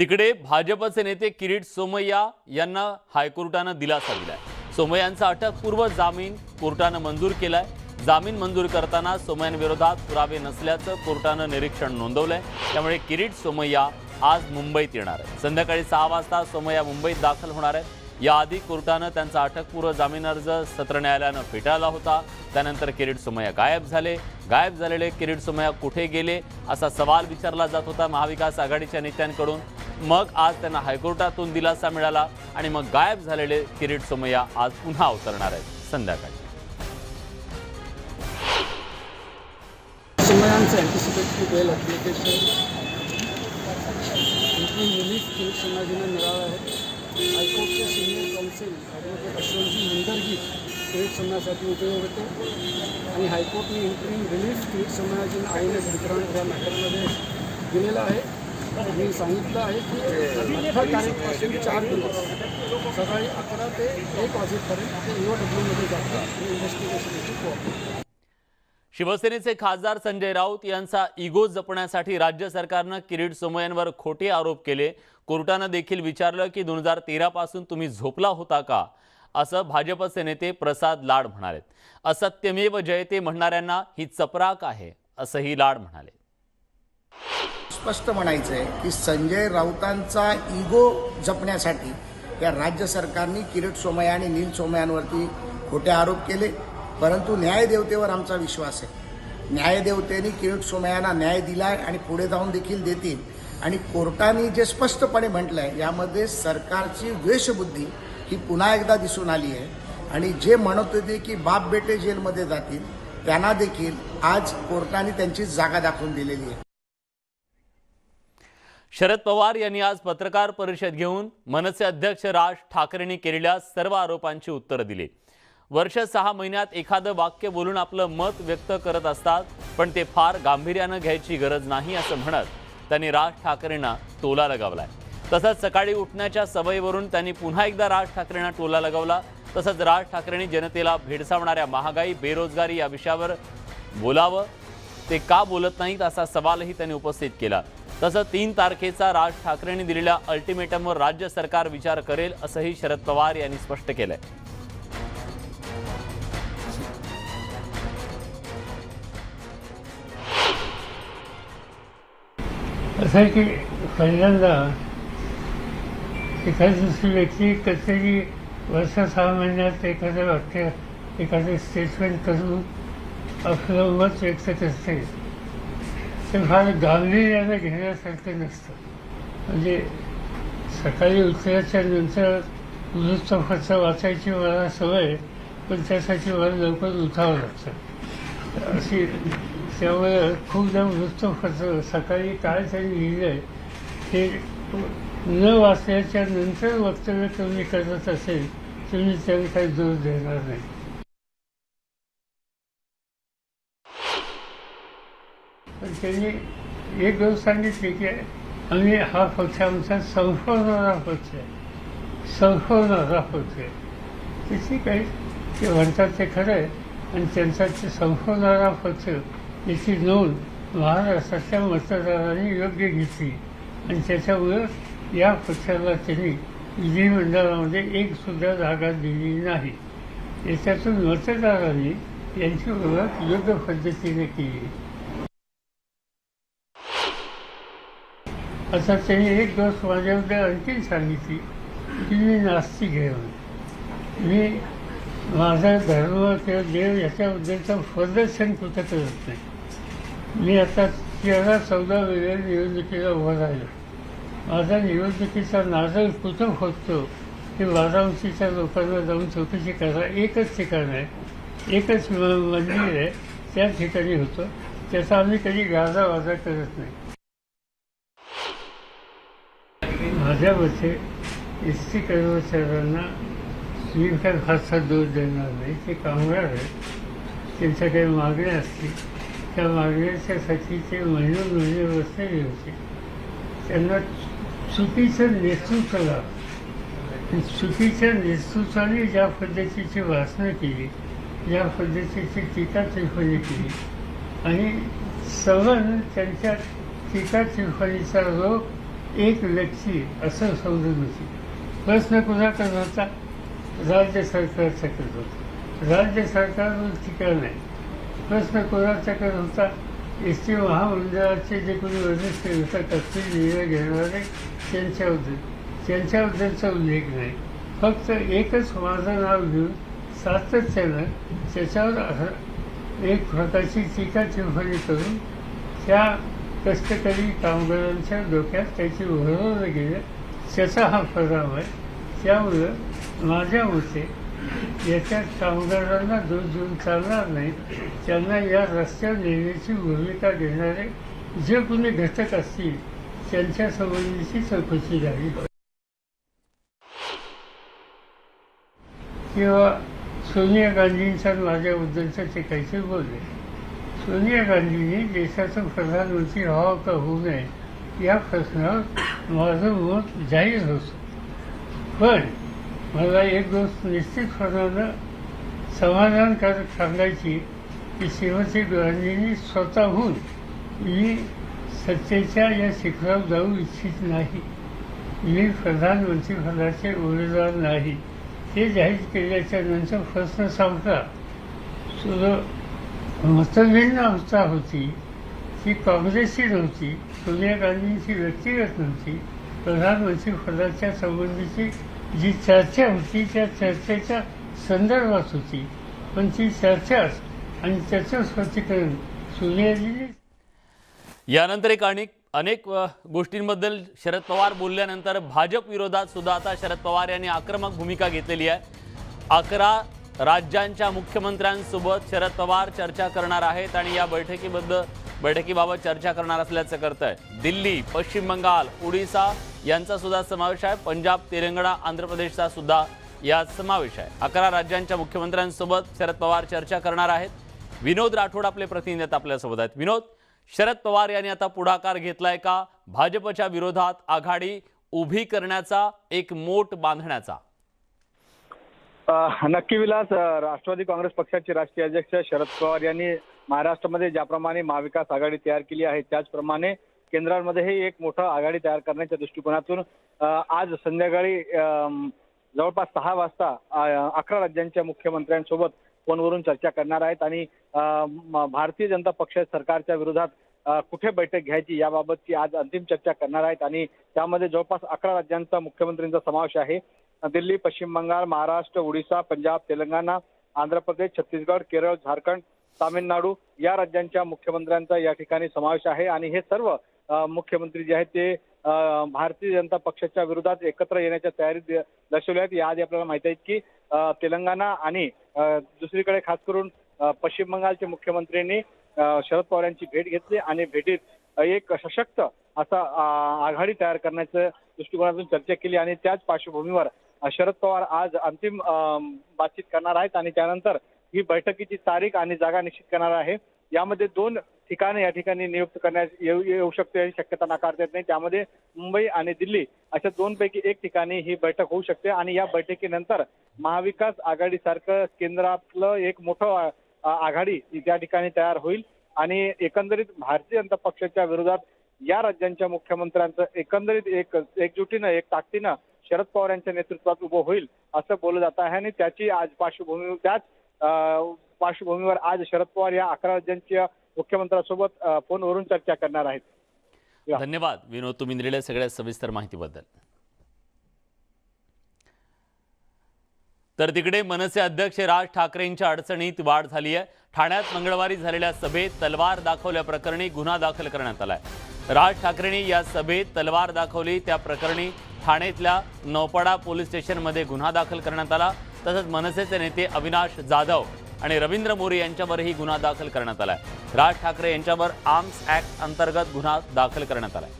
तिकडे भाजपचे नेते किरीट सोमय्या यांना हायकोर्टानं दिलासा दिलाय. सोमय्यांचा अटकपूर्व जामीन कोर्टानं मंजूर केलाय. जामीन मंजूर करताना सोमय्यांविरोधात पुरावे नसल्याचं कोर्टानं निरीक्षण नोंदवलंय. त्यामुळे किरीट सोमय्या आज मुंबईत येणार आहे संध्याकाळी सहा वाजता सोमय्या मुंबईत दाखल होणार आहे याआधी कोर्टानं त्यांचा अटकपूर्व जामीन अर्ज सत्र न्यायालयानं फेटाळला होता. त्यानंतर किरीट सोमय्या गायब झाले. गायब झालेले किरीट सोमय्या कुठे गेले असा सवाल विचारला जात होता महाविकास आघाडीच्या नेत्यांकडून. मग आज त्यांना हायकोर्टातून दिलासा मिळाला आणि मग गायब झालेले किरीट सोमय्या आज पुन्हा अवतरणार आहेत. संध्याकाळी. समयांचं आहे. हायकोर्टचे senior counsel advocate Ashwantji Mundargi Kirit सोमयासाठी होते. आणि हायकोर्टने इंटरिम रिलीफ किरीट सोमयाजींना आईने वितरण या मॅटरमध्ये दिलेलं आहे. मी सांगितलं आहे की अठरा तारीखपासून चार दिवस सकाळी अकरा ते एक वाजेपर्यंत ते ओ डब्ल्यूमध्ये जातात आणि इन्व्हेस्टिगेशनची कोऑपरेट शिवसेनेचे खासदार संजय राऊत यांचा इगो जपण्यासाठी राज्य सरकारनं किरीट सोमय्यांवर खोटे आरोप केले. कोर्टानं देखील विचारलं की दोन हजार तेरापासून तुम्ही झोपला होता का? असं भाजपचे नेते प्रसाद लाड म्हणाले असत्यमेव जयते म्हणणाऱ्यांना ही चपराक आहे असंही लाड म्हणाले. स्पष्ट म्हणायचं आहे की संजय राऊतांचा इगो जपण्यासाठी या राज्य सरकारने किरीट सोमय्या आणि नील सोमयांवरती खोटे आरोप केले. परंतु न्यायदेवतेवर आमचा विश्वास आहे. न्यायदेवतेने किरीट सोमय्यांना न्याय दिलाय आणि पुढे जाऊन देखील देतील. आणि कोर्टाने जे स्पष्टपणे म्हटलं आहे यामध्ये सरकारची द्वेषबुद्धी ही पुन्हा एकदा दिसून आली आहे. आणि जे म्हणत होते की बाप बेटे जेलमध्ये जातील त्यांना देखील आज कोर्टाने त्यांची जागा दाखवून दिलेली आहे. शरद पवार यांनी आज पत्रकार परिषद घेऊन मनसे अध्यक्ष राज ठाकरेंनी केलेल्या सर्व आरोपांची उत्तरं दिली. वर्ष सहा महिन्यात एखादं वाक्य बोलून आपलं मत व्यक्त करत असतात पण ते फार गांभीर्यानं घ्यायची गरज नाही असं म्हणत त्यांनी राज ठाकरेंना टोला लगावलाय. तसंच सकाळी उठण्याच्या सवयीवरून त्यांनी पुन्हा एकदा राज ठाकरेंना टोला लगावला. तसंच राज ठाकरेंनी जनतेला भेडसावणाऱ्या महागाई बेरोजगारी या विषयावर बोलावं. ते का बोलत नाहीत असा सवालही त्यांनी उपस्थित केला. तसं तीन तारखेचा राज ठाकरेंनी दिलेल्या अल्टिमेटमवर राज्य सरकार विचार करेल असंही शरद पवार यांनी स्पष्ट केलंय. असं आहे की पहिल्यांदा एखादी दुसरी व्यक्ती कधीतरी वर्ष सहा महिन्यात एखादं वाक्य एखादं स्टेटमेंट करून आपलं मत व्यक्त करते. ते फार गांभीर्यानं घेण्यासारखं नसतं. म्हणजे सकाळी उतरायच्या नंतर वृत्तपत्र वाचायची मला सवय पण त्यासाठी मला लवकर उठावं लागतं. अशी त्यामुळे खूपदा वृत्तपत्र सकाळी काय त्यांनी लिहिलं आहे ते न वाचल्याच्या नंतर वक्तव्य तुम्ही करत असेल तुम्ही मी त्याला काही दूर देणार नाही पण त्यांनी एक दिवस सांगितली की आम्ही हा पक्ष आमचा संशोधनाचा पक्ष आहे. संशोधनाचा पक्ष आहे. ते ठीक आहे ते म्हणतात ते खरं आहे आणि त्यांचा ते संशोधनाचा पक्ष याची नोंद महाराष्ट्राच्या मतदारांनी योग्य घेतली. आणि त्याच्यामुळं या पक्षाला त्यांनी विधिमंडळामध्ये एक सुद्धा जागा दिली नाही. याच्यातून मतदारांनी यांची ओळख योग्य पद्धतीने केली. आता त्यांनी एक गोष्ट माझ्याबद्दल आणखीन सांगितली की मी नास्तिक आहे म्हणून. मी माझा धर्म किंवा देव याच्याबद्दलचं प्रदर्शन कुठं करत नाही. मी आता तेरा चौदा वेळेला निवडणुकीला उभा राहिलो. माझा निवडणुकीचा नाजल कुठं होतो हे वाराणसीच्या लोकांना जाऊन चौकशी करा. एकच ठिकाण आहे. एकच म- मंदिर आहे. त्या ठिकाणी होतं. त्याचा आम्ही कधी गाजावाजा करत नाही. माझ्या मते एस टी कर्मचाऱ्यांना स्वीकार फारसा दोष देणार नाही ते कामगार आहेत त्यांच्या काही मागण्या असतील त्या मागण्याच्यासाठी ते महिने महिने बसलेले होते त्यांना चुकीचं नेतृत्व लाभ चुकीच्या नेतृत्वाने ज्या पद्धतीची भाषणं केली ज्या पद्धतीची टीका टिप्पणी केली आणि सवन त्यांच्या टीका टिप्पणीचा रोग एक लक्षी असं समजून होती प्रश्न कुणाचा नव्हता राज्य सरकारचा करत होता. राज्य सरकारवर टीका नाही. प्रश्न कोणाचा करत होता. एस टी महामंडळाचे जे कोणी वरिष्ठ होता असतील निर्णय घेणारे त्यांच्याबद्दल त्यांच्याबद्दलचा उल्लेख नाही. फक्त एकच माझं नाव घेऊन सातत्यानं त्याच्यावर एक प्रकारची टीका टिप्पणी करून त्या कष्टकरी कामगारांच्या डोक्यात त्याची भरवलं गेलं त्याचा हा परिणाम आहे त्यामुळं माझ्या मते याच्यात कामगारांना दोष देऊन चालणार नाही. त्यांना या रस्त्यावर नेण्याची भूमिका घेणारे जे कोणी घटक असतील त्यांच्या संबंधीची चौकशी झाली. किंवा सोनिया गांधींच्या माझ्याबद्दलचं ते काहीतरी बोलले. सोनिया गांधींनी देशाचं प्रधानमंत्री व्हावं का होऊ नये या प्रश्नावर माझं मत जाहीर होतं. पण मला एक गोष्ट निश्चितपणानं समाधानकारक सांगायची की श्रीमती गांधींनी स्वतःहून मी सत्तेच्या या शिखरावर जाऊ इच्छित नाही. मी प्रधानमंत्री पदाचे उमेदवार नाही. ते जाहीर केल्याच्यानंतर प्रश्न संपला. सुद्धा मतभिन्न अवस्था होती ती काँग्रेसची नव्हती सोनिया गांधींची व्यक्तिगत नव्हती. प्रधानमंत्री पदाच्या संबंधीची जी चर्चा होती त्या चर्चेच्या संदर्भात होती. पण ती चर्चाच आणि त्याचं स्पष्टीकरण सोनियाजीने यानंतर एक अनेक अनेक गोष्टींबद्दल शरद पवार बोलल्यानंतर भाजप विरोधात सुद्धा आता शरद पवार यांनी आक्रमक भूमिका घेतलेली आहे. अकरा राज्यांच्या मुख्यमंत्र्यांसोबत शरद पवार चर्चा करणार आहेत आणि या बैठकीबद्दल बैठकीबाबत चर्चा करणार असल्याचं करत आहे दिल्ली पश्चिम बंगाल ओडिसा यांचा सुद्धा समावेश आहे. पंजाब तेलंगणा आंध्र प्रदेशचा सुद्धा यात समावेश आहे. अकरा राज्यांच्या मुख्यमंत्र्यांसोबत शरद पवार चर्चा करणार आहेत. विनोद राठोड आपले प्रतिनिधी आपल्यासोबत आहेत. विनोद शरद पवार यांनी आता पुढाकार घेतलाय का? भाजपच्या विरोधात आघाडी उभी करण्याचा एक मोठ बांधण्याचा. नक्की विलास राष्ट्रवादी काँग्रेस पक्षाचे राष्ट्रीय अध्यक्ष शरद पवार यांनी महाराष्ट्रामध्ये ज्याप्रमाणे महाविकास आघाडी तयार केली आहे त्याचप्रमाणे केंद्रामध्येही एक मोठं आघाडी तयार करण्याच्या दृष्टिकोनातून आज संध्याकाळी जवळपास सहा वाजता अकरा राज्यांच्या मुख्यमंत्र्यांसोबत फोनवरून चर्चा करणार आहेत आणि भारतीय जनता पक्ष सरकारच्या विरोधात कुठे बैठक घ्यायची याबाबतची आज अंतिम चर्चा करणार आहेत आणि त्यामध्ये जवळपास अकरा राज्यांचा मुख्यमंत्र्यांचा समावेश आहे. दिल्ली पश्चिम बंगाल महाराष्ट्र ओडिशा पंजाब तेलंगणा आंध्र प्रदेश छत्तीसगड केरळ झारखंड तामिळनाडू या राज्यांच्या मुख्यमंत्र्यांचा या ठिकाणी समावेश आहे. आणि हे सर्व मुख्यमंत्री जे आहेत ते भारतीय जनता पक्षाच्या विरोधात एकत्र येण्याच्या तयारीत दर्शवल्या आहेत. याआधी आपल्याला माहिती आहे की तेलंगणा आणि दुसरीकडे खास करून पश्चिम बंगालचे मुख्यमंत्र्यांनी शरद पवार यांची भेट घेतली आणि भेटीत एक सशक्त असा आघाडी तयार करण्याचं दृष्टिकोनातून चर्चा केली आणि त्याच पार्श्वभूमीवर शरद पवार आज अंतिम बातचीत करणार आहेत आणि त्यानंतर ही बैठकीची तारीख आणि जागा निश्चित करणार आहे. यामध्ये दोन ठिकाणे या ठिकाणी नियुक्त करण्यास येऊ येऊ शकते याची शक्यता नाकारता येत नाही. त्यामध्ये मुंबई आणि दिल्ली अशा दोनपैकी एक ठिकाणी ही बैठक होऊ शकते आणि या बैठकीनंतर महाविकास आघाडीसारखं केंद्रातलं एक मोठं आघाडी त्या ठिकाणी तयार होईल आणि एकंदरीत भारतीय जनता पक्षाच्या विरोधात या राज्यांच्या मुख्यमंत्र्यांचं एकंदरीत एक एकजुटीनं एक ताकदीनं शरद पवार यांच्या नेतृत्वात उभं होईल असं बोललं जात आहे. आणि त्याची आज पार्श्वभूमी त्याच पार्श्वभूमीवर आज शरद पवार या अकरा राज्यांच्या मुख्यमंत्र्यांसोबत फोनवरून चर्चा करणार आहेत. धन्यवाद. विनोद तुम्ही दिलेल्या सगळ्या सविस्तर माहितीबद्दल. तर तिकडे मनसे अध्यक्ष राज ठाकरेंच्या अडचणीत वाढ झाली आहे. ठाण्यात मंगळवारी झालेल्या सभेत तलवार दाखवल्याप्रकरणी गुन्हा दाखल करण्यात आला आहे राज ठाकरेंनी या सभेत तलवार दाखवली. त्या प्रकरणी ठाण्यातल्या नौपाडा पोलीस स्टेशनमध्ये गुन्हा दाखल करण्यात आला. तसंच मनसेचे नेते अविनाश जाधव आणि रवींद्र मोरे यांच्यावरही गुन्हा दाखल करण्यात आलाय. राज ठाकरे यांच्यावर आर्म्स ऍक्ट अंतर्गत गुन्हा दाखल करण्यात आलाय.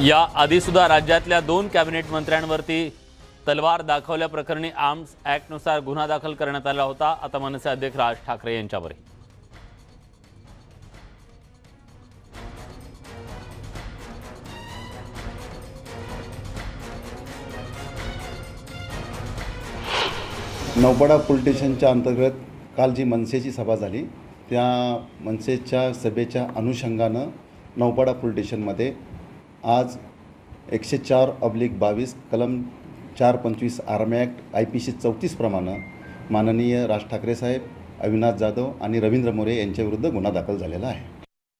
या आधी सुद्धा राज्यातल्या दोन कॅबिनेट मंत्र्यांवरती तलवार दाखवल्याप्रकरणी आर्म्स ॲक्टनुसार गुन्हा दाखल करण्यात आला होता. आता मनसे अध्यक्ष राज ठाकरे यांच्यावरही. नौपाडा पोलीस स्टेशनच्या अंतर्गत काल जी मनसेची सभा झाली त्या मनसेच्या सभेच्या अनुषंगानं नौपाडा पोलीस स्टेशनमध्ये आज एकशे चार अब्लिक बावीस कलम चार पंचवीस army act I P C चौतीसप्रमाणे माननीय राज ठाकरे साहेब अविनाश जाधव आणि रवींद्र मोरे यांच्याविरुद्ध गुन्हा दाखल झालेला आहे.